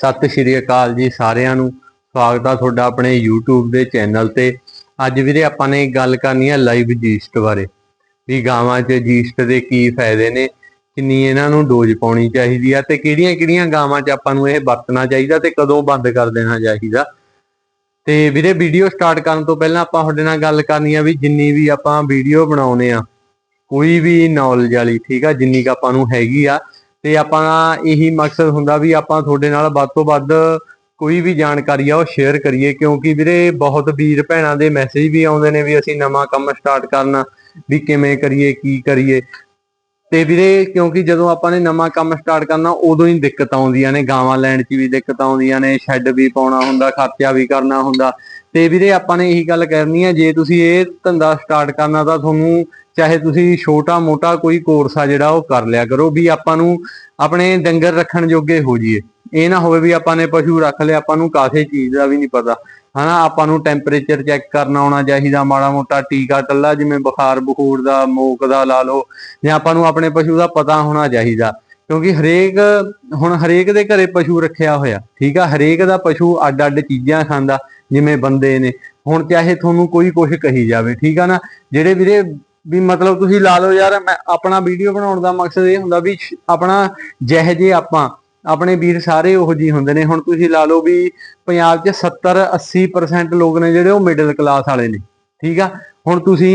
ਸਤਿ ਸ਼੍ਰੀ ਅਕਾਲ ਜੀ ਸਾਰਿਆਂ ਨੂੰ। ਸਵਾਗਤ ਆ ਤੁਹਾਡਾ ਆਪਣੇ YouTube ਦੇ ਚੈਨਲ ਤੇ। ਅੱਜ ਵੀਰੇ ਆਪਾਂ ਨੇ ਗੱਲ ਕਰਨੀ ਆ ਲਾਈਵ ਜੀਸਟ ਬਾਰੇ। ਵੀ ਗਾਵਾਂ 'ਚ ਜੀਸਟ ਦੇ ਕੀ ਫਾਇਦੇ ਨੇ, ਕਿੰਨੀ ਇਹਨਾਂ ਨੂੰ ਡੋਜ਼ ਪਾਉਣੀ ਚਾਹੀਦੀ ਆ ਤੇ ਕਿਹੜੀਆਂ-ਕਿਹੜੀਆਂ ਗਾਵਾਂ 'ਚ ਆਪਾਂ ਨੂੰ ਇਹ ਵਰਤਣਾ ਚਾਹੀਦਾ ਤੇ ਕਦੋਂ ਬੰਦ ਕਰ ਦੇਣਾ ਚਾਹੀਦਾ। ਤੇ ਵੀਰੇ ਵੀਡੀਓ ਸਟਾਰਟ ਕਰਨ ਤੋਂ ਪਹਿਲਾਂ ਆਪਾਂ ਤੁਹਾਡੇ ਨਾਲ ਗੱਲ ਕਰਨੀ ਆ ਵੀ ਜਿੰਨੀ ਵੀ ਆਪਾਂ ਵੀਡੀਓ ਬਣਾਉਨੇ ਆ, ਕੋਈ ਵੀ ਨੌਲੇਜ ਵਾਲੀ, ਠੀਕ ਆ? ਜਿੰਨੀ ਕ ਆਪਾਂ ਨੂੰ ਹੈਗੀ ਆ ਤੇ ਆਪਾਂ ਇਹੀ ਮਕਸਦ ਹੁੰਦਾ ਵੀ ਆਪਾਂ ਤੁਹਾਡੇ ਨਾਲ ਵੱਧ ਤੋਂ ਵੱਧ ਕੋਈ ਵੀ ਜਾਣਕਾਰੀ ਆ ਉਹ ਸ਼ੇਅਰ ਕਰੀਏ, ਕਿਉਂਕਿ ਵੀਰੇ ਬਹੁਤ ਵੀਰ ਭੈਣਾਂ ਦੇ ਮੈਸੇਜ ਵੀ ਆਉਂਦੇ ਨੇ ਵੀ ਅਸੀਂ ਨਵਾਂ ਕੰਮ ਸਟਾਰਟ ਕਰਨਾ, ਵੀ ਕਿਵੇਂ ਕਰੀਏ, ਕੀ ਕਰੀਏ। ਤੇ ਵੀਰੇ ਕਿਉਂਕਿ ਜਦੋਂ ਆਪਾਂ ਨੇ ਨਵਾਂ ਕੰਮ ਸਟਾਰਟ ਕਰਨਾ, ਉਦੋਂ ਹੀ ਦਿੱਕਤ ਆਉਂਦੀਆਂ ਨੇ, ਗਾਵਾਂ ਲੈਣ 'ਚ ਵੀ ਦਿੱਕਤ ਆਉਂਦੀਆਂ ਨੇ ਸ਼ੈੱਡ ਵੀ ਪਾਉਣਾ ਹੁੰਦਾ ਖਰਚਾ ਵੀ ਕਰਨਾ ਹੁੰਦਾ। ਤੇ ਵੀਰੇ ਆਪਾਂ ਨੇ ਇਹੀ ਗੱਲ ਕਰਨੀ ਹੈ ਜੇ ਤੁਸੀਂ ਇਹ ਧੰਦਾ ਸਟਾਰਟ ਕਰਨਾ ਤਾਂ ਤੁਹਾਨੂੰ ਚਾਹੇ ਤੁਸੀਂ ਛੋਟਾ ਮੋਟਾ ਕੋਈ ਕੋਰਸ ਆ ਜਿਹੜਾ ਉਹ ਕਰ ਲਿਆ ਕਰੋ ਵੀ ਆਪਾਂ ਨੂੰ ਆਪਣੇ ਡੰਗਰ ਰੱਖਣ ਜੋਗੇ ਹੋ ਜਾਈਏ। ਇਹ ਨਾ ਹੋਵੇ ਵੀ ਆਪਾਂ ਨੇ ਪਸ਼ੂ ਰੱਖ ਲਿਆ ਆਪਾਂ ਨੂੰ ਕਾਸੇ ਚੀਜ਼ ਦਾ ਵੀ ਨਹੀਂ ਪਤਾ। ਹਨਾ, ਆਪਾਂ ਨੂੰ ਟੈਂਪਰੇਚਰ ਚੈੱਕ ਕਰਨਾ ਆਉਣਾ ਚਾਹੀਦਾ, ਮਾੜਾ ਮੋਟਾ ਟੀਕਾ ਟੱਲਾ ਜਿਵੇਂ ਬੁਖਾਰ ਬਖੂਰ ਦਾ, ਮੋਕ ਦਾ ਲਾ ਲਓ, ਜਾਂ ਆਪਾਂ ਨੂੰ ਆਪਣੇ ਪਸ਼ੂ ਦਾ ਪਤਾ ਹੋਣਾ ਚਾਹੀਦਾ। ਕਿਉਂਕਿ ਹਰੇਕ, ਹੁਣ ਹਰੇਕ ਦੇ ਘਰੇ ਪਸ਼ੂ ਰੱਖਿਆ ਹੋਇਆ, ਠੀਕ ਆ? ਹਰੇਕ ਦਾ ਪਸ਼ੂ ਅੱਡ ਅੱਡ ਚੀਜ਼ਾਂ ਖਾਂਦਾ, ਜਿਵੇਂ ਬੰਦੇ ਨੇ। ਹੁਣ ਚਾਹੇ ਤੁਹਾਨੂੰ ਕੋਈ ਕੁਝ ਕਹੀ ਜਾਵੇ, ਠੀਕ ਆ ਨਾ? ਜਿਹੜੇ ਵੀਰੇ ਵੀ ਮਤਲਬ ਤੁਸੀਂ ਲਾ ਲਓ ਯਾਰ, ਮੈਂ ਆਪਣਾ ਵੀਡੀਓ ਬਣਾਉਣ ਦਾ ਮਕਸਦ ਇਹ ਹੁੰਦਾ ਵੀ ਆਪਣਾ ਜਿਹੇ ਜੇ ਆਪਾਂ, ਆਪਣੇ ਵੀਰ ਸਾਰੇ ਉਹੋ ਜਿਹੇ ਹੁੰਦੇ ਨੇ। ਹੁਣ ਤੁਸੀਂ ਲਾ ਲਓ ਵੀ ਪੰਜਾਬ 'ਚ 70 80% ਲੋਕ ਨੇ ਜਿਹੜੇ ਉਹ ਮਿਡਲ ਕਲਾਸ ਵਾਲੇ ਨੇ, ਠੀਕ ਆ? ਹੁਣ ਤੁਸੀਂ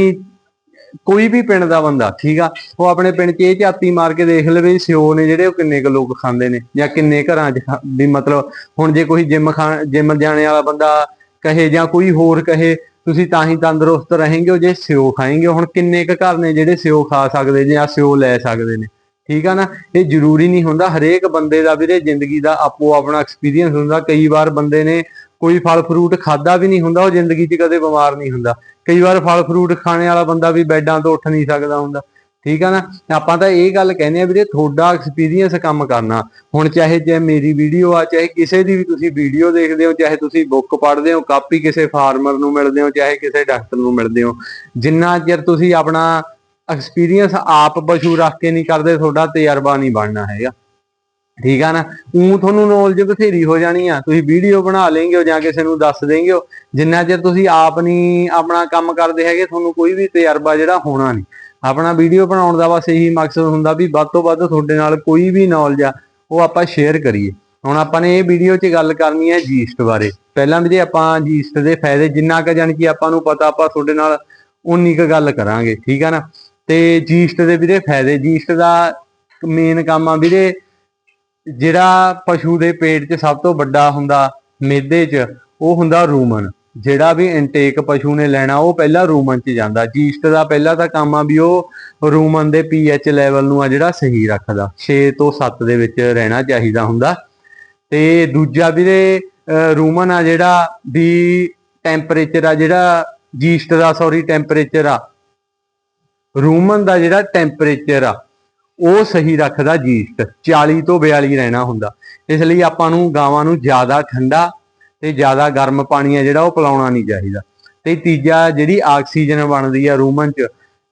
ਕੋਈ ਵੀ ਪਿੰਡ ਦਾ ਬੰਦਾ, ਠੀਕ ਆ? ਉਹ ਆਪਣੇ ਪਿੰਡ 'ਚ ਇਹ ਝਾਤੀ ਮਾਰ ਕੇ ਦੇਖ ਲਵੇ ਸਿਓ ਨੇ ਜਿਹੜੇ ਉਹ ਕਿੰਨੇ ਕੁ ਲੋਕ ਖਾਂਦੇ ਨੇ ਜਾਂ ਕਿੰਨੇ ਘਰਾਂ 'ਚ ਖਾ- ਵੀ ਮਤਲਬ ਹੁਣ ਜੇ ਕੋਈ ਜਿਮ ਖਾ ਜਿਮ ਜਾਣੇ ਵਾਲਾ ਬੰਦਾ ਕਹੇ ਜਾਂ ਕੋਈ ਹੋਰ ਕਹੇ ਤੁਸੀਂ ਤਾਂ ਹੀ ਤੰਦਰੁਸਤ ਰਹੋਗੇ, ਉਹ ਜੇ ਸਿਓ ਖਾਏਗੇ। ਹੁਣ ਕਿੰਨੇ ਕੁ ਘਰ ਨੇ ਜਿਹੜੇ ਸਿਓ ਖਾ ਸਕਦੇ ਨੇ ਜਾਂ ਸਿਓ ਲੈ ਸਕਦੇ ਨੇ? ਠੀਕ ਆ ਨਾ? ਇਹ ਜ਼ਰੂਰੀ ਨਹੀਂ ਹੁੰਦਾ। ਹਰੇਕ ਬੰਦੇ ਦਾ ਵੀਰੇ ਜ਼ਿੰਦਗੀ ਦਾ ਆਪੋ ਆਪਣਾ ਐਕਸਪੀਰੀਅੰਸ ਹੁੰਦਾ। ਕਈ ਵਾਰ ਬੰਦੇ ਨੇ ਕੋਈ ਫਲ ਫਰੂਟ ਖਾਦਾ ਵੀ ਨਹੀਂ ਹੁੰਦਾ, ਉਹ ਜ਼ਿੰਦਗੀ 'ਚ ਕਦੇ ਬਿਮਾਰ ਨਹੀਂ ਹੁੰਦਾ। ਕਈ ਵਾਰ ਫਲ ਫਰੂਟ ਖਾਣੇ ਵਾਲਾ ਬੰਦਾ ਵੀ ਬੈੱਡਾਂ ਤੋਂ ਉੱਠ ਨਹੀਂ ਸਕਦਾ ਹੁੰਦਾ। ਠੀਕ ਆ ਨਾ? ਆਪਾਂ ਤਾਂ ਇਹ ਗੱਲ ਕਹਿੰਦੇ ਆ ਵੀਰੇ ਤੁਹਾਡਾ ਐਕਸਪੀਰੀਅੰਸ ਕੰਮ ਕਰਨਾ, ਹੁਣ ਚਾਹੇ ਜੇ ਮੇਰੀ ਵੀਡੀਓ ਆ, ਚਾਹੇ ਕਿਸੇ ਦੀ ਵੀ ਤੁਸੀਂ ਵੀਡੀਓ ਦੇਖਦੇ ਹੋ, ਚਾਹੇ ਤੁਸੀਂ ਬੁੱਕ ਪੜ੍ਹਦੇ ਹੋ, ਕਾਪੀ ਕਿਸੇ ਫਾਰਮਰ ਨੂੰ ਮਿਲਦੇ ਹੋ, ਚਾਹੇ ਕਿਸੇ ਡਾਕਟਰ ਨੂੰ ਮਿਲਦੇ ਹੋ, ਜਿੰਨਾ ਚਿਰ ਤੁਸੀਂ ਆਪਣਾ ਐਕਸਪੀਰੀਅੰਸ ਆਪ ਪਸ਼ੂ ਰੱਖ ਕੇ ਨਹੀਂ ਕਰਦੇ, ਤੁਹਾਡਾ ਤਜਰਬਾ ਨਹੀਂ ਬਣਨਾ ਹੈਗਾ। ਠੀਕ ਆ ਨਾ? ਉਹ ਤੁਹਾਨੂੰ ਨੌਲੇਜ ਬਥੇਰੀ ਹੋ ਜਾਣੀ ਆ। ਤੁਸੀਂ ਵੀਡੀਓ ਬਣਾ ਲੇਂਗੇ, ਜਾਂ ਕਿਸੇ ਨੂੰ ਦੱਸ ਦੇਗੇ ਹੋ। ਜਿੰਨਾ ਚਿਰ ਤੁਸੀਂ ਆਪ ਨਹੀਂ ਆਪਣਾ ਕੰਮ ਕਰਦੇ ਹੈਗੇ, ਤੁਹਾਨੂੰ ਕੋਈ ਵੀ ਤਜਰਬਾ ਜਿਹੜਾ ਹੋਣਾ ਨਹੀਂ। ਆਪਣਾ ਵੀਡੀਓ ਬਣਾਉਣ ਦਾ ਬਸ ਇਹੀ ਮਕਸਦ ਹੁੰਦਾ ਵੀ ਵੱਧ ਤੋਂ ਵੱਧ ਤੁਹਾਡੇ ਨਾਲ ਕੋਈ ਵੀ ਨੌਲੇਜ ਆ, ਉਹ ਆਪਾਂ ਸ਼ੇਅਰ ਕਰੀਏ। ਹੁਣ ਆਪਾਂ ਨੇ ਇਹ ਵੀਡੀਓ 'ਚ ਗੱਲ ਕਰਨੀ ਹੈ ਜੀਸਟ ਬਾਰੇ। ਪਹਿਲਾਂ ਵੀ ਜੇ ਆਪਾਂ ਜੀਸਟ ਦੇ ਫਾਇਦੇ ਜਿੰਨਾ ਕੁ ਜਾਣੀ ਕਿ ਆਪਾਂ ਨੂੰ ਪਤਾ, ਆਪਾਂ ਤੁਹਾਡੇ ਨਾਲ ਉਨੀ ਕੁ ਗੱਲ ਕਰਾਂਗੇ, ਠੀਕ ਆ ਨਾ? ਤੇ ਜੀਸਟ ਦੇ ਵੀਰੇ ਫਾਇਦੇ ਜੀਸਟ ਦਾ ਮੇਨ ਕੰਮ ਆ ਵੀਰੇ ਜਿਹੜਾ ਪਸ਼ੂ ਦੇ ਪੇਟ 'ਚ ਸਭ ਤੋਂ ਵੱਡਾ ਹੁੰਦਾ, ਮੇਦੇ 'ਚ, ਉਹ ਹੁੰਦਾ ਰੂਮਨ। ਜਿਹੜਾ ਵੀ ਇਨਟੇਕ ਪਸ਼ੂ ਨੇ ਲੈਣਾ, ਉਹ ਪਹਿਲਾਂ ਰੂਮਨ 'ਚ ਜਾਂਦਾ। ਜੀਸਟ ਦਾ ਪਹਿਲਾਂ ਤਾਂ ਕੰਮ ਆ ਵੀ ਉਹ ਰੂਮਨ ਦੇ ਪੀਐਚ ਲੈਵਲ ਨੂੰ ਆ ਜਿਹੜਾ ਸਹੀ ਰੱਖਦਾ। 6 ਤੋਂ 7 ਦੇ ਵਿੱਚ ਰਹਿਣਾ ਚਾਹੀਦਾ ਹੁੰਦਾ। ਤੇ ਦੂਜਾ ਵੀਰੇ ਰੂਮਨ ਆ ਜਿਹੜਾ ਵੀ ਟੈਂਪਰੇਚਰ ਆ ਜਿਹੜਾ ਜੀਸਟ ਦਾ ਸੌਰੀ ਟੈਂਪਰੇਚਰ ਆ। ਰੂਮਨ ਦਾ ਜਿਹੜਾ ਟੈਂਪਰੇਚਰ ਆ, ਉਹ ਸਹੀ ਰੱਖਦਾ ਜੀਸਟ। 40 ਤੋਂ 42 ਰਹਿਣਾ ਹੁੰਦਾ। ਇਸ ਲਈ ਆਪਾਂ ਨੂੰ ਗਾਵਾਂ ਨੂੰ ਜ਼ਿਆਦਾ ਠੰਡਾ ਤੇ ਜ਼ਿਆਦਾ ਗਰਮ ਪਾਣੀ ਆ ਜਿਹੜਾ ਉਹ ਪਿਲਾਉਣਾ ਨਹੀਂ ਚਾਹੀਦਾ। ਤੇ ਤੀਜਾ ਜਿਹੜੀ ਆਕਸੀਜਨ ਬਣਦੀ ਆ ਰੂਮਨ ਚ,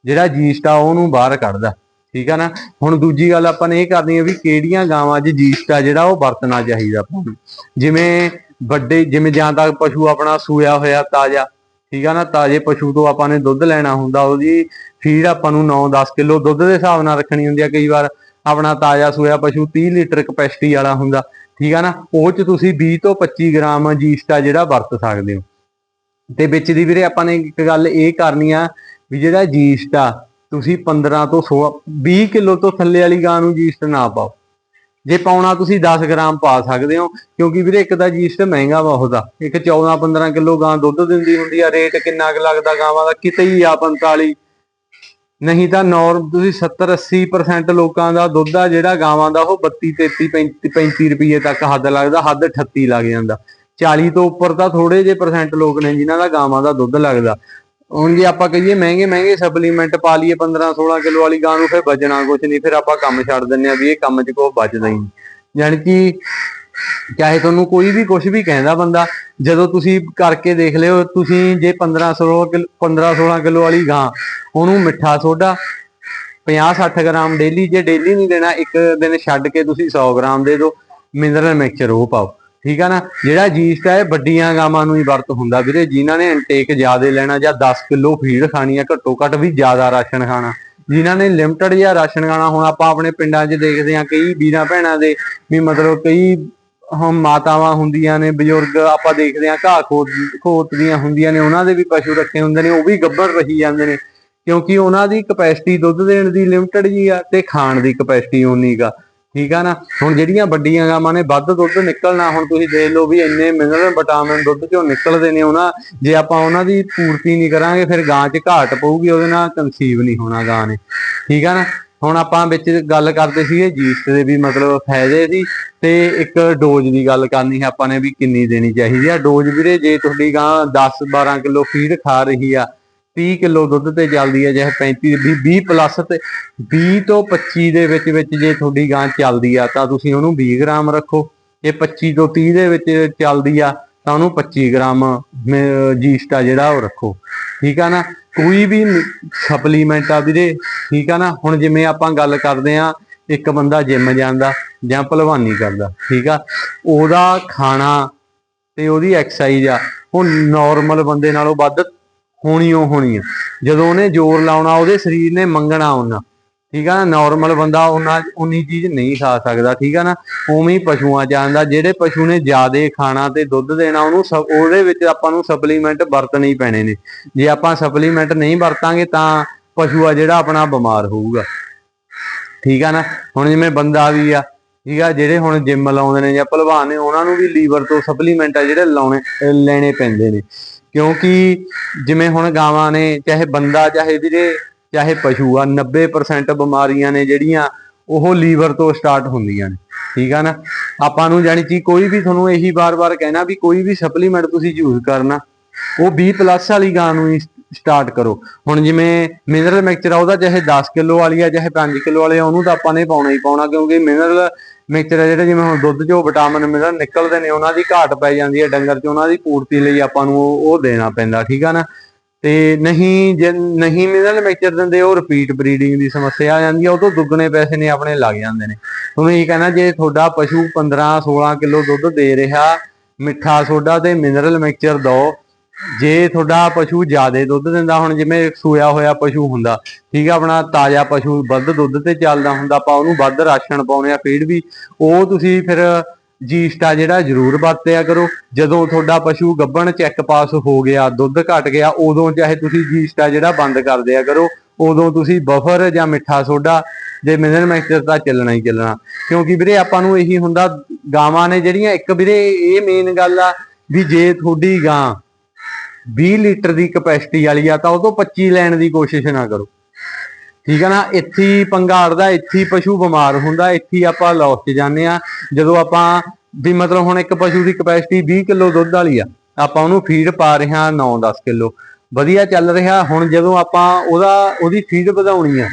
ਜਿਹੜਾ ਜੀਸਟ ਆ ਉਹਨੂੰ ਬਾਹਰ ਕੱਢਦਾ, ਠੀਕ ਆ ਨਾ? ਹੁਣ ਦੂਜੀ ਗੱਲ ਆਪਾਂ ਨੇ ਇਹ ਕਰਨੀ ਆ ਵੀ ਕਿਹੜੀਆਂ ਗਾਵਾਂ 'ਚ ਜੀਸਟ ਆ ਜਿਹੜਾ ਉਹ ਵਰਤਣਾ ਚਾਹੀਦਾ ਆਪਾਂ ਨੂੰ। ਜਿਵੇਂ ਵੱਡੇ, ਜਿਵੇਂ ਜਾਂ ਤੱਕ ਪਸ਼ੂ ਆਪਣਾ ਸੂਇਆ ਹੋਇਆ ਤਾਜ਼ਾ, ਠੀਕ ਆ ਨਾ? ਤਾਜ਼ੇ ਪਸ਼ੂ ਤੋਂ ਆਪਾਂ ਨੇ ਦੁੱਧ ਲੈਣਾ ਹੁੰਦਾ ਉਹਦੀ ਫੀਡ ਆਪਾਂ ਨੂੰ 9-10 ਕਿਲੋ ਦੁੱਧ ਦੇ ਹਿਸਾਬ ਨਾਲ ਰੱਖਣੀ ਹੁੰਦੀ ਆ। ਕਈ ਵਾਰ ਆਪਣਾ ਤਾਜ਼ਾ ਸੂਇਆ ਪਸ਼ੂ 30 ਲੀਟਰ ਕਪੈਸਿਟੀ ਵਾਲਾ ਹੁੰਦਾ ਠੀਕ ਆ ਨਾ? ਉਹ ਚ ਤੁਸੀਂ 20 ਤੋਂ 25 ਗ੍ਰਾਮ ਜੀਸਟ ਆ ਜਿਹੜਾ ਵਰਤ ਸਕਦੇ ਹੋ। ਤੇ ਵਿੱਚ ਦੀ ਵੀਰੇ ਆਪਾਂ ਨੇ ਇੱਕ ਗੱਲ ਇਹ ਕਰਨੀ ਆ ਵੀ ਜਿਹੜਾ ਜੀਸਟ ਆ, ਤੁਸੀਂ 15 ਤੋਂ 16 20 ਕਿਲੋ ਤੋਂ ਥੱਲੇ ਵਾਲੀ ਗਾਂ ਨੂੰ ਜੀਸਟ ਨਾ ਪਾਓ। ਜੇ ਪਾਉਣਾ ਤੁਸੀਂ 10 ਗ੍ਰਾਮ ਪਾ ਸਕਦੇ ਹੋ, ਕਿਉਂਕਿ ਵੀਰੇ ਇੱਕ ਤਾਂ ਜੀਸਟ ਮਹਿੰਗਾ ਬਹੁਤ ਆ ਇੱਕ 14 15 ਕਿਲੋ ਗਾਂ ਦੁੱਧ ਦਿੰਦੀ ਹੁੰਦੀ ਆ, ਰੇਟ ਕਿੰਨਾ ਕੁ ਲੱਗਦਾ ਗਾਵਾਂ ਦਾ? ਕਿਤੇ ਹੀ ਆ 45 ਨਹੀਂ ਤਾਂ ਨੌਰਮ ਤੁਸੀਂ 70 80% ਲੋਕਾਂ ਦਾ ਦੁੱਧ ਆ, ਜਿਹੜਾ ਗਾਵਾਂ ਦਾ, ਉਹ 32 33 35 35 ਰੁਪਏ ਤੱਕ ਹੱਦ ਲੱਗਦਾ, ਹੱਦ 38 ਲੱਗ ਜਾਂਦਾ। 40 ਤੋਂ ਉੱਪਰ ਤਾਂ ਥੋੜੇ ਜਿਹੇ ਪਰਸੈਂਟ ਲੋਕ ਨੇ ਜਿਨ੍ਹਾਂ ਦਾ ਗਾਵਾਂ ਦਾ ਦੁੱਧ ਲੱਗਦਾ। ਹੁਣ ਜੇ ਆਪਾਂ ਕਹੀਏ ਮਹਿੰਗੇ ਮਹਿੰਗੇ ਸਪਲੀਮੈਂਟ ਪਾ ਲਈਏ 15 16 ਕਿਲੋ ਵਾਲੀ ਗਾਂ ਨੂੰ, ਫਿਰ ਬਚਣਾ ਕੁਝ ਨਹੀਂ, ਫਿਰ ਆਪਾਂ ਕੰਮ ਛੱਡ ਦਿੰਨੇ ਆ ਵੀ ਇਹ ਕੰਮ 'ਚ ਕੋਈ ਬਚਦਾ ਹੀ ਨਹੀਂ। ਯਾਨੀ ਕਿ ਚਾਹੇ ਤੁਹਾਨੂੰ ਕੋਈ ਵੀ ਕੁਝ ਵੀ ਕਹਿੰਦਾ ਬੰਦਾ ਜਦੋਂ ਤੁਸੀਂ ਕਰਕੇ ਦੇਖ ਲਿਓ, ਤੁਸੀਂ ਜੇ 15 16 ਕਿਲੋ 15 16 ਕਿਲੋ ਵਾਲੀ ਗਾਂ, ਉਹਨੂੰ ਮਿੱਠਾ ਸੋਡਾ 50 60 ਗ੍ਰਾਮ ਡੇਲੀ, ਜੇ ਡੇਲੀ ਨਹੀਂ ਦੇਣਾ, ਇੱਕ ਦਿਨ ਛੱਡ ਕੇ ਤੁਸੀਂ 100 ਗ੍ਰਾਮ ਦੇ ਦਿਓ, ਮਿਨਰਲ ਮਿਕਸਚਰ ਉਹ ਪਾਓ, ਠੀਕ ਆ ਨਾ? ਜਿਹੜਾ ਜੀਸਟ ਹੈ ਇਹ ਵੱਡੀਆਂ ਗਾਵਾਂ ਨੂੰ ਹੀ ਵਰਤ ਹੁੰਦਾ ਵੀਰੇ, ਜਿਨ੍ਹਾਂ ਨੇ ਇਨਟੇਕ ਜ਼ਿਆਦਾ ਲੈਣਾ ਜਾਂ 10 ਕਿਲੋ ਫੀਡ ਖਾਣੀ ਆ ਘੱਟੋ ਘੱਟ ਵੀ ਜ਼ਿਆਦਾ ਰਾਸ਼ਨ ਖਾਣਾ। ਜਿਨ੍ਹਾਂ ਨੇ ਲਿਮਟਡ ਜਿਹਾ ਰਾਸ਼ਨ ਖਾਣਾ, ਹੁਣ ਆਪਾਂ ਆਪਣੇ ਪਿੰਡਾਂ 'ਚ ਦੇਖਦੇ ਹਾਂ, ਕਈ ਵੀਰਾਂ ਭੈਣਾਂ ਦੇ ਵੀ ਮਤਲਬ ਕਈ ਹਮ ਮਾਤਾਵਾਂ ਹੁੰਦੀਆਂ ਨੇ, ਬਜ਼ੁਰਗ ਆਪਾਂ ਦੇਖਦੇ ਹਾਂ, ਘਾਹ ਖੋਤ ਖੋਤਦੀਆਂ ਹੁੰਦੀਆਂ ਨੇ, ਉਹਨਾਂ ਦੇ ਵੀ ਪਸ਼ੂ ਰੱਖੇ ਹੁੰਦੇ ਨੇ, ਉਹ ਵੀ ਗੱਭਰ ਰਹੀ ਜਾਂਦੇ ਨੇ, ਕਿਉਂਕਿ ਉਹਨਾਂ ਦੀ ਕਪੈਸਿਟੀ ਦੁੱਧ ਦੇਣ ਦੀ ਲਿਮਟਡ ਜੀ ਆ ਤੇ ਖਾਣ ਦੀ ਕਪੈਸਿਟੀ ਓਨੀ ਗਾ ਠੀਕ ਆ ਨਾ? ਹੁਣ ਜਿਹੜੀਆਂ ਵੱਡੀਆਂ ਗਾਵਾਂ ਨੇ, ਵੱਧ ਦੁੱਧ ਨਿਕਲਣਾ, ਹੁਣ ਤੁਸੀਂ ਦੇਖ ਲਓ ਵੀ ਇੰਨੇ ਮਿਨਰਲ ਵਿਟਾਮਿਨ ਦੁੱਧ ਚੋਂ ਨਿਕਲਦੇ ਨੇ ਉਹਨਾਂ, ਜੇ ਆਪਾਂ ਉਹਨਾਂ ਦੀ ਪੂਰਤੀ ਨਹੀਂ ਕਰਾਂਗੇ, ਫਿਰ ਗਾਂ 'ਚ ਘਾਟ ਪਊਗੀ, ਉਹਦੇ ਨਾਲ ਕਨਸੀਵ ਨਹੀਂ ਹੋਣਾ ਗਾਂ ਨੇ, ਠੀਕ ਆ ਨਾ? ਹੁਣ ਆਪਾਂ ਵਿੱਚ ਗੱਲ ਕਰਦੇ ਸੀਗੇ ਜੀਸਟ ਦੇ ਵੀ ਮਤਲਬ ਫਾਇਦੇ ਸੀ ਤੇ ਇੱਕ ਡੋਜ਼ ਦੀ ਗੱਲ ਕਰਨੀ ਹੈ ਆਪਾਂ ਨੇ ਵੀ ਕਿੰਨੀ ਦੇਣੀ ਚਾਹੀਦੀ ਆ। ਡੋਜ਼ ਵੀਰੇ ਜੇ ਤੁਹਾਡੀ ਗਾਂ 10 12 ਕਿਲੋ ਫੀਡ ਖਾ ਰਹੀ ਆ 30 ਕਿਲੋ ਦੁੱਧ ਤੇ ਚੱਲਦੀ ਹੈ ਜੇ 35 20 20 ਪਲੱਸ ਤੇ 20 ਤੋਂ 25 ਦੇ ਵਿੱਚ ਵਿੱਚ ਜੇ ਤੁਹਾਡੀ ਗਾਂ ਚੱਲਦੀ ਆ ਤਾਂ ਤੁਸੀਂ ਉਹਨੂੰ 20 ਗ੍ਰਾਮ ਰੱਖੋ। ਜੇ 25 ਤੋਂ 30 ਦੇ ਵਿੱਚ ਚੱਲਦੀ ਆ ਤਾਂ ਉਹਨੂੰ 25 ਗ੍ਰਾਮ ਮ- ਜੀਸਟ ਆ ਜਿਹੜਾ ਉਹ ਰੱਖੋ। ਠੀਕ ਆ ਨਾ? ਕੋਈ ਵੀ ਸਪਲੀਮੈਂਟ ਆ ਵੀਰੇ, ਠੀਕ ਆ ਨਾ? ਹੁਣ ਜਿਵੇਂ ਆਪਾਂ ਗੱਲ ਕਰਦੇ ਆ ਇੱਕ ਬੰਦਾ ਜਿਮ ਜਾਂਦਾ ਜਾਂ ਭਲਵਾਨੀ ਕਰਦਾ, ਠੀਕ ਆ? ਉਹਦਾ ਖਾਣਾ ਤੇ ਉਹਦੀ ਐਕਸਰਸਾਈਜ਼ ਆ, ਉਹ ਨਾਰਮਲ ਬੰਦੇ ਨਾਲੋਂ ਵੱਧ ਹੋਣੀ ਓ ਹੋਣੀ ਆ। ਜਦੋਂ ਉਹਨੇ ਜ਼ੋਰ ਲਾਉਣਾ, ਉਹਦੇ ਸਰੀਰ ਨੇ ਮੰਗਣਾ ਉਹਨਾਂ ਠੀਕ ਆ ਨਾ ਨਾਰਮਲ ਬੰਦਾ ਉਹਨਾਂ, ਉਨੀ ਚੀਜ਼ ਨਹੀਂ ਖਾ ਸਕਦਾ, ਠੀਕ ਆ ਨਾ? ਉਵੇਂ ਹੀ ਪਸ਼ੂਆਂ ਚ ਆਂਦਾ ਜਿਹੜੇ ਪਸ਼ੂ ਨੇ ਜ਼ਿਆਦੇ ਖਾਣਾ ਤੇ ਦੁੱਧ ਦੇਣਾ, ਉਹਨੂੰ ਸਭ- ਉਹਦੇ ਵਿੱਚ ਆਪਾਂ ਨੂੰ ਸਪਲੀਮੈਂਟ ਵਰਤਣੇ ਹੀ ਪੈਣੇ ਨੇ। ਜੇ ਆਪਾਂ ਸਪਲੀਮੈਂਟ ਨਹੀਂ ਵਰਤਾਂਗੇ ਤਾਂ ਪਸ਼ੂ ਆ ਜਿਹੜਾ ਆਪਣਾ ਬਿਮਾਰ ਹੋਊਗਾ। ਠੀਕ ਆ ਨਾ? ਹੁਣ ਜਿਵੇਂ ਬੰਦਾ ਵੀ ਆ, ਠੀਕ ਆ, ਜਿਹੜੇ ਹੁਣ ਜਿਮ ਲਾਉਂਦੇ ਨੇ ਜਾਂ ਭਲਵਾਨ ਨੇ, ਉਹਨਾਂ ਨੂੰ ਵੀ ਲੀਵਰ ਤੋਂ ਸਪਲੀਮੈਂਟ ਆ ਜਿਹੜੇ ਲਾਉਣੇ ਲੈਣੇ ਪੈਂਦੇ ਨੇ। ਕਿਉਂਕਿ ਜਿਵੇਂ ਹੁਣ ਗਾਵਾਂ ਨੇ, ਚਾਹੇ ਬੰਦਾ, ਚਾਹੇ ਵੀਰੇ ਚਾਹੇ ਪਸ਼ੂ ਆ 90% ਬਿਮਾਰੀਆਂ ਨੇ ਜਿਹੜੀਆਂ ਉਹ ਲੀਵਰ ਤੋਂ ਸਟਾਰਟ ਹੁੰਦੀਆਂ ਨੇ, ਠੀਕ ਆ ਨਾ? ਆਪਾਂ ਨੂੰ ਜਾਣੀ ਕਿ ਕੋਈ ਵੀ ਤੁਹਾਨੂੰ ਇਹੀ ਵਾਰ-ਵਾਰ ਕਹਿਣਾ ਵੀ ਕੋਈ ਵੀ ਸਪਲੀਮੈਂਟ ਤੁਸੀਂ ਯੂਜ਼ ਕਰਨਾ, ਉਹ 20 ਪਲੱਸ ਵਾਲੀ ਗਾਂ ਨੂੰ ਸਟਾਰਟ ਕਰੋ। ਹੁਣ ਜਿਵੇਂ ਮਿਨਰਲ ਮਿਕਸਚਰ ਆ, ਉਹਦਾ ਚਾਹੇ 10 ਕਿਲੋ ਵਾਲੀ ਆ, ਚਾਹੇ 5 ਕਿਲੋ ਵਾਲੀ ਆ, ਉਹਨੂੰ ਤਾਂ ਆਪਾਂ ਨੇ ਪਾਉਣਾ ਹੀ ਪਾਉਣਾ, ਕਿਉਂਕਿ ਮਿਨਰਲ ਮਿਕਸਚਰ ਆ ਜਿਹੜਾ ਜਿਵੇਂ ਹੁਣ ਦੁੱਧ 'ਚੋਂ ਵਿਟਾਮਿਨ ਮਿਨਰਲ ਨਿਕਲਦੇ ਨੇ, ਉਹਨਾਂ ਦੀ ਘਾਟ ਪੈ ਜਾਂਦੀ ਹੈ ਡੰਗਰ 'ਚ ਉਹਨਾਂ ਦੀ ਪੂਰਤੀ ਲਈ ਆਪਾਂ ਨੂੰ ਉਹ ਉਹ ਦੇਣਾ ਪੈਂਦਾ, ਠੀਕ ਆ ਨਾ? ਤੇ ਨਹੀਂ ਜੇ ਨਹੀਂ ਮਿਨਰਲ ਮਿਕਸਚਰ ਦਿੰਦੇ ਉਹ ਰਿਪੀਟ ਬਰੀਡਿੰਗ ਦੀ ਸਮੱਸਿਆ ਆ ਜਾਂਦੀ ਆ, ਉਹ ਤੋਂ ਦੁੱਗਣੇ ਪੈਸੇ ਨੇ ਆਪਣੇ ਲੱਗ ਜਾਂਦੇ ਨੇ। ਤੁਹਾਨੂੰ ਇਹ ਕਹਿਣਾ, ਜੇ ਤੁਹਾਡਾ ਪਸ਼ੂ 15 16 ਕਿਲੋ ਦੁੱਧ ਦੇ ਰਿਹਾ, ਮਿੱਠਾ ਸੋਡਾ ਤੇ ਮਿਨਰਲ ਮਿਕਸਚਰ ਦੋ ਜੇ ਤੁਹਾਡਾ ਪਸ਼ੂ ਜ਼ਿਆਦਾ ਦੁੱਧ ਦਿੰਦਾ, ਹੁਣ ਜਿਵੇਂ ਸੂਇਆ ਹੋਇਆ ਪਸ਼ੂ ਹੁੰਦਾ, ਠੀਕ ਆ, ਆਪਣਾ ਤਾਜ਼ਾ ਪਸ਼ੂ ਵੱਧ ਦੁੱਧ ਤੇ ਚੱਲਦਾ ਹੁੰਦਾ, ਆਪਾਂ ਉਹਨੂੰ ਵੱਧ ਰਾਸ਼ਨ ਪਾਉਨੇ ਆ ਫੀਡ ਵੀ ਉਹ ਤੁਸੀਂ ਫਿਰ ਜੀਸਟਾ ਜਿਹੜਾ ਜ਼ਰੂਰ ਵਰਤਿਆ ਕਰੋ। ਜਦੋਂ ਤੁਹਾਡਾ ਪਸ਼ੂ ਗੱਭਣ ਚੈੱਕ ਪਾਸ ਹੋ ਗਿਆ, ਦੁੱਧ ਘਟ ਗਿਆ, ਉਦੋਂ ਚਾਹੇ ਤੁਸੀਂ ਜੀਸਟਾ ਜਿਹੜਾ ਬੰਦ ਕਰ ਦਿਆ ਕਰੋ, ਉਦੋਂ ਤੁਸੀਂ ਬਫਰ ਜਾਂ ਮਿੱਠਾ ਸੋਡਾ ਜੇ ਮਿਨਰਲ ਮਿਕਸਚਰ ਤਾਂ ਚੱਲਣਾ ਹੀ ਚੱਲਣਾ। ਕਿਉਂਕਿ ਵੀਰੇ ਆਪਾਂ ਨੂੰ ਇਹੀ ਹੁੰਦਾ, ਗਾਵਾਂ ਨੇ ਜਿਹੜੀਆਂ, ਇੱਕ ਵੀਰੇ ਇਹ ਮੇਨ ਗੱਲ ਆ ਵੀ ਜੇ ਤੁਹਾਡੀ ਗਾਂ 20 ਲੀਟਰ ਦੀ ਕਪੈਸਿਟੀ ਵਾਲੀ ਆ, ਤਾਂ ਉਹ ਤੋਂ 25 ਲੈਣ ਦੀ ਕੋਸ਼ਿਸ਼ ਨਾ ਕਰੋ। ਠੀਕ ਹੈ ਨਾ? ਇੱਥੇ ਹੀ ਪੰਗਾ ਅੜਦਾ ਇੱਥੇ ਪਸ਼ੂ ਬਿਮਾਰ ਹੁੰਦਾ, ਇੱਥੇ ਆਪਾਂ ਲੌਸ 'ਚ ਜਾਂਦੇ ਆ ਜਦੋਂ ਆਪਾਂ ਵੀ ਮਤਲਬ ਹੁਣ ਇੱਕ ਪਸ਼ੂ ਦੀ ਕਪੈਸਿਟੀ 20 ਕਿਲੋ ਦੁੱਧ ਵਾਲੀ ਆ, ਆਪਾਂ ਉਹਨੂੰ ਫੀਡ ਪਾ ਰਹੇ ਹਾਂ 9-10 ਕਿਲੋ। ਵਧੀਆ ਚੱਲ ਰਿਹਾ, ਹੁਣ ਜਦੋਂ ਆਪਾਂ ਉਹਦਾ, ਉਹਦੀ ਫੀਡ ਵਧਾਉਣੀ ਆ,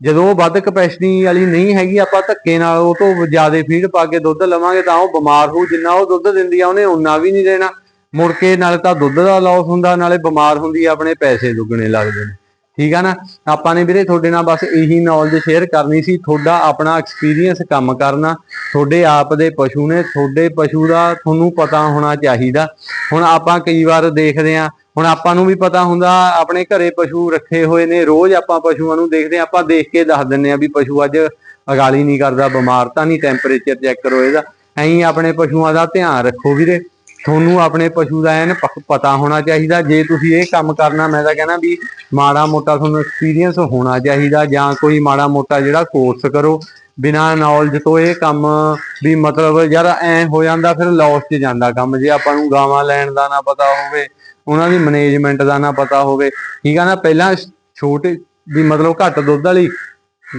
ਜਦੋਂ ਉਹ ਵੱਧ ਕਪੈਸਿਟੀ ਵਾਲੀ ਨਹੀਂ ਹੈਗੀ, ਆਪਾਂ ਧੱਕੇ ਨਾਲ ਉਹ ਤੋਂ ਜ਼ਿਆਦਾ ਫੀਡ ਪਾ ਕੇ ਦੁੱਧ ਲਵਾਂਗੇ ਤਾਂ ਉਹ ਬਿਮਾਰ ਹੋਊ, ਜਿੰਨਾ ਉਹ ਦੁੱਧ ਦਿੰਦੀ ਆ ਉਹਨੇ ਉਨਾ ਵੀ ਨਹੀਂ ਦੇਣਾ। ਮੁੜ ਕੇ ਨਾਲੇ ਤਾਂ ਦੁੱਧ ਦਾ ਲਾਸ ਹੁੰਦਾ, ਨਾਲੇ ਬਿਮਾਰ ਹੁੰਦੀ ਆ, ਆਪਣੇ ਪੈਸੇ ਦੁੱਗਣੇ ਲੱਗਦੇ ਨੇ। ਠੀਕ ਆ ਨਾ? ਆਪਾਂ ਨੇ ਵੀਰੇ ਤੁਹਾਡੇ ਨਾਲ ਬਸ ਇਹੀ ਨੌਲੇਜ ਸ਼ੇਅਰ ਕਰਨੀ ਸੀ, ਤੁਹਾਡਾ ਆਪਣਾ ਐਕਸਪੀਰੀਅੰਸ ਕੰਮ ਕਰਨਾ। ਤੁਹਾਡੇ ਆਪ ਦੇ ਪਸ਼ੂ ਨੇ, ਤੁਹਾਡੇ ਪਸ਼ੂ ਦਾ ਤੁਹਾਨੂੰ ਪਤਾ ਹੋਣਾ ਚਾਹੀਦਾ। ਹੁਣ ਆਪਾਂ ਕਈ ਵਾਰ ਦੇਖਦੇ ਆ ਹੁਣ ਆਪਾਂ ਨੂੰ ਵੀ ਪਤਾ ਹੁੰਦਾ, ਆਪਣੇ ਘਰੇ ਪਸ਼ੂ ਰੱਖੇ ਹੋਏ ਨੇ, ਰੋਜ਼ ਆਪਾਂ ਪਸ਼ੂਆਂ ਨੂੰ ਦੇਖਦੇ ਆ ਆਪਾਂ ਦੇਖ ਕੇ ਦੱਸ ਦਿੰਨੇ ਆ ਵੀ ਪਸ਼ੂ ਅੱਜ ਅਗਾਲੀ ਨਹੀਂ ਕਰਦਾ, ਬਿਮਾਰ ਤਾਂ ਨਹੀਂ ਟੈਂਪਰੇਚਰ ਚੈੱਕ ਕਰੋ ਇਹਦਾ। ਐਂ ਆਪਣੇ ਪਸ਼ੂਆਂ ਦਾ ਧਿਆਨ ਰੱਖੋ ਵੀਰੇ। ਤੁਹਾਨੂੰ ਆਪਣੇ ਪਸ਼ੂ ਦਾ ਐਨ ਪੱਕ- ਪਤਾ ਹੋਣਾ ਚਾਹੀਦਾ। ਜੇ ਤੁਸੀਂ ਇਹ ਕੰਮ ਕਰਨਾ, ਮੈਂ ਤਾਂ ਕਹਿੰਦਾ ਵੀ ਮਾੜਾ ਮੋਟਾ ਤੁਹਾਨੂੰ ਐਕਸਪੀਰੀਅੰਸ ਹੋਣਾ ਚਾਹੀਦਾ ਜਾਂ ਕੋਈ ਮਾੜਾ ਮੋਟਾ ਜਿਹੜਾ ਕੋਰਸ ਕਰੋ। ਬਿਨਾਂ ਨੌਲੇਜ ਤੋਂ ਇਹ ਕੰਮ ਵੀ ਮਤਲਬ ਯਾਰ ਐ ਹੋ ਜਾਂਦਾ, ਫਿਰ ਲਾਸ 'ਚ ਜਾਂਦਾ ਕੰਮ। ਜੇ ਆਪਾਂ ਨੂੰ ਗਾਵਾਂ ਲੈਣ ਦਾ ਨਾ ਪਤਾ ਹੋਵੇ, ਉਹਨਾਂ ਦੀ ਮੈਨੇਜਮੈਂਟ ਦਾ ਨਾ ਪਤਾ ਹੋਵੇ। ਠੀਕ ਆ ਨਾ ਪਹਿਲਾਂ ਛੋਟੇ ਵੀ ਮਤਲਬ ਘੱਟ ਦੁੱਧ ਵਾਲੀ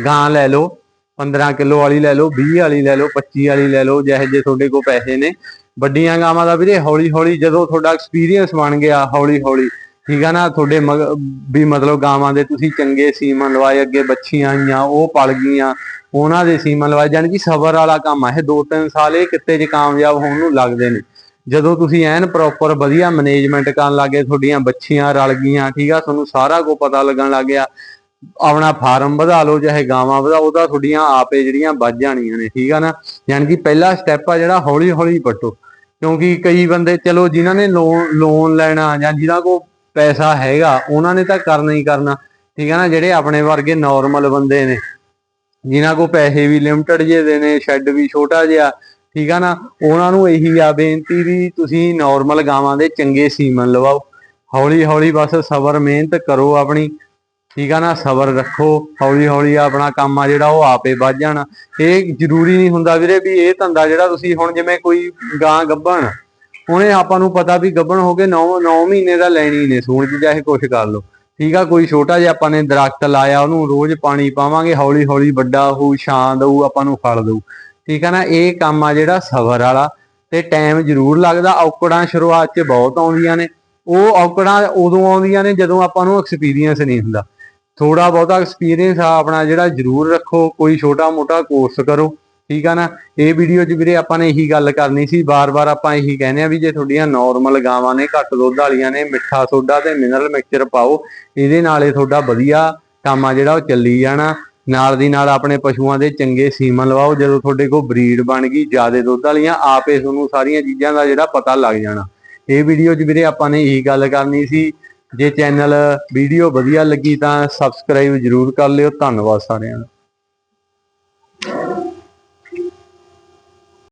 ਗਾਂ ਲੈ ਲਓ 15 ਕਿਲੋ ਵਾਲੀ ਲੈ ਲਓ 20 ਵਾਲੀ ਲੈ ਲਓ 25 ਵਾਲੀ ਲੈ ਲਓ, ਜਿਹੇ ਜੇ ਤੁਹਾਡੇ ਕੋਲ ਪੈਸੇ ਨੇ। ਵੱਡੀਆਂ ਗਾਵਾਂ ਦਾ ਵੀਰੇ ਹੌਲੀ ਹੌਲੀ ਜਦੋਂ ਤੁਹਾਡਾ ਐਕਸਪੀਰੀਅੰਸ ਬਣ ਗਿਆ, ਹੌਲੀ ਹੌਲੀ, ਠੀਕ ਆ ਨਾ, ਤੁਹਾਡੇ ਵੀ ਮਤਲਬ ਗਾਵਾਂ ਦੇ ਤੁਸੀਂ ਚੰਗੇ ਸੀਮਨ ਲਵਾਏ, ਅੱਗੇ ਬੱਚੀਆਂ ਆਈਆਂ, ਉਹ ਪਲ ਗਈਆਂ, ਉਹਨਾਂ ਦੇ ਸੀਮਨ ਲਵਾਏ, ਜਾਣੀ ਕਿ ਸਬਰ ਵਾਲਾ ਕੰਮ ਆ, ਇਹ 2-3 ਸਾਲ ਇਹ ਕਿੱਤੇ 'ਚ ਕਾਮਯਾਬ ਹੋਣ ਨੂੰ ਲੱਗਦੇ ਨੇ। ਜਦੋਂ ਤੁਸੀਂ ਐਨ ਪ੍ਰੋਪਰ ਵਧੀਆ ਮੈਨੇਜਮੈਂਟ ਕਰਨ ਲੱਗੇ, ਤੁਹਾਡੀਆਂ ਬੱਚੀਆਂ ਰਲ ਗਈਆਂ, ਠੀਕ ਆ, ਤੁਹਾਨੂੰ ਸਾਰਾ ਕੁਝ ਪਤਾ ਲੱਗਣ ਲੱਗ ਗਿਆ ਆਪਣਾ ਫਾਰਮ ਵਧਾ ਲਓ, ਚਾਹੇ ਗਾਵਾਂ ਵਧਾਓ ਉਹਦਾ ਤੁਹਾਡੀਆਂ ਆਪੇ ਜਿਹੜੀਆਂ ਵੱਧ ਜਾਣੀਆਂ ਨੇ, ਠੀਕ ਆ ਨਾ? ਯਾਨੀ ਕਿ ਪਹਿਲਾ ਸਟੈਪ ਆ ਜਿਹੜਾ ਹੌਲੀ ਹੌਲੀ ਪੱਟੋ ਕਿਉਂਕਿ ਕਈ ਬੰਦੇ, ਚਲੋ ਜਿਨ੍ਹਾਂ ਨੇ ਲੋਨ ਲੋਨ ਲੈਣਾ ਜਾਂ ਜਿਨ੍ਹਾਂ ਕੋਲ ਪੈਸਾ ਹੈਗਾ, ਉਹਨਾਂ ਨੇ ਤਾਂ ਕਰਨਾ ਹੀ ਕਰਨਾ, ਠੀਕ ਆ ਨਾ? ਜਿਹੜੇ ਆਪਣੇ ਵਰਗੇ ਨਾਰਮਲ ਬੰਦੇ ਨੇ, ਜਿਨ੍ਹਾਂ ਕੋਲ ਪੈਸੇ ਵੀ ਲਿਮਟਡ ਜੇ ਦੇ ਨੇ ਸ਼ੈੱਡ ਵੀ ਛੋਟਾ ਜਿਹਾ, ਠੀਕ ਆ ਨਾ? ਉਹਨਾਂ ਨੂੰ ਇਹੀ ਆ ਬੇਨਤੀ ਵੀ ਤੁਸੀਂ ਨਾਰਮਲ ਗਾਵਾਂ ਦੇ ਚੰਗੇ ਸੀਮਨ ਲਵਾਓ। ਹੌਲੀ ਹੌਲੀ ਬਸ ਸਬਰ, ਮਿਹਨਤ ਕਰੋ ਆਪਣੀ। ਠੀਕ ਆ ਨਾ, ਸਬਰ ਰੱਖੋ ਹੌਲੀ ਹੌਲੀ ਆਪਣਾ ਕੰਮ ਆ ਜਿਹੜਾ ਉਹ ਆਪੇ ਵੱਧ ਜਾਣਾ। ਇਹ ਜ਼ਰੂਰੀ ਨਹੀਂ ਹੁੰਦਾ ਵੀਰੇ ਵੀ ਇਹ ਧੰਦਾ ਜਿਹੜਾ ਤੁਸੀਂ ਹੁਣ ਜਿਵੇਂ ਕੋਈ ਗਾਂ ਗੱਭਣ, ਉਹਨੇ ਆਪਾਂ ਨੂੰ ਪਤਾ ਵੀ ਗੱਭਣ ਹੋ ਕੇ 9 9 ਮਹੀਨੇ ਦਾ ਲੈਣੀ ਨੇ ਸੂਣ ਚ, ਚਾਹੇ ਕੁਛ ਕਰ ਲਓ। ਠੀਕ ਆ, ਕੋਈ ਛੋਟਾ ਜਿਹਾ ਆਪਾਂ ਨੇ ਦਰਖਤ ਲਾਇਆ, ਉਹਨੂੰ ਰੋਜ਼ ਪਾਣੀ ਪਾਵਾਂਗੇ ਹੌਲੀ ਹੌਲੀ ਵੱਡਾ ਹੋਊ, ਛਾਂ ਦਊ, ਆਪਾਂ ਨੂੰ ਫਲ ਦਊ। ਠੀਕ ਆ ਨਾ, ਇਹ ਕੰਮ ਆ ਜਿਹੜਾ ਸਬਰ ਵਾਲਾ, ਤੇ ਟਾਈਮ ਜ਼ਰੂਰ ਲੱਗਦਾ, ਔਕੜਾਂ ਸ਼ੁਰੂਆਤ 'ਚ ਬਹੁਤ ਆਉਂਦੀਆਂ ਨੇ। ਉਹ ਔਕੜਾਂ ਉਦੋਂ ਆਉਂਦੀਆਂ ਨੇ ਜਦੋਂ ਆਪਾਂ ਨੂੰ ਐਕਸਪੀਰੀਅੰਸ ਨਹੀਂ ਹੁੰਦਾ। ਥੋੜਾ ਬਹੁਤਾ ਐਕਸਪੀਰੀਅੰਸ ਆ ਆਪਣਾ ਜਿਹੜਾ ਜ਼ਰੂਰ ਰੱਖੋ, ਕੋਈ ਛੋਟਾ ਮੋਟਾ ਕੋਰਸ ਕਰੋ, ਠੀਕ ਆ ਨਾ? ਇਹ ਵੀਡੀਓ 'ਚ ਵੀਰੇ ਆਪਾਂ ਨੇ ਇਹੀ ਗੱਲ ਕਰਨੀ ਸੀ ਬਾਰ-ਬਾਰ ਆਪਾਂ ਇਹੀ ਕਹਿੰਦੇ ਆ ਵੀ ਜੇ ਤੁਹਾਡੀਆਂ ਨਾਰਮਲ ਗਾਵਾਂ ਨੇ, ਘੱਟ ਦੁੱਧ ਵਾਲੀਆਂ ਨੇ, ਮਿੱਠਾ ਸੋਡਾ ਤੇ ਮਿਨਰਲ ਮਿਕਸਚਰ ਪਾਓ, ਇਹਦੇ ਨਾਲ ਇਹ ਤੁਹਾਡਾ ਵਧੀਆ ਕੰਮ ਆ ਜਿਹੜਾ ਉਹ ਚੱਲੀ ਜਾਣਾ। ਨਾਲ ਦੀ ਨਾਲ ਆਪਣੇ ਪਸ਼ੂਆਂ ਦੇ ਚੰਗੇ ਸੀਮਨ ਲਵਾਓ, ਜਦੋਂ ਤੁਹਾਡੇ ਕੋਲ ਬਰੀਡ ਬਣ ਗਈ, ਜਿਆਦੇ ਦੁੱਧ ਵਾਲੀਆਂ, ਆਪੇ ਤੁਹਾਨੂੰ ਸਾਰੀਆਂ ਚੀਜ਼ਾਂ ਦਾ ਜਿਹੜਾ ਪਤਾ ਲੱਗ ਜਾਣਾ। ਇਹ ਵੀਡੀਓ 'ਚ ਵੀਰੇ ਆਪਾਂ ਨੇ ਇਹੀ ਗੱਲ ਕਰਨੀ ਸੀ ਜੇ ਚੈਨਲ ਵੀਡੀਓ ਵਧੀਆ ਲੱਗੀ ਤਾਂ ਸਬਸਕ੍ਰਾਈਬ ਜਰੂਰ ਕਰ ਲਿਓ। ਧੰਨਵਾਦ ਸਾਰਿਆਂ ਦਾ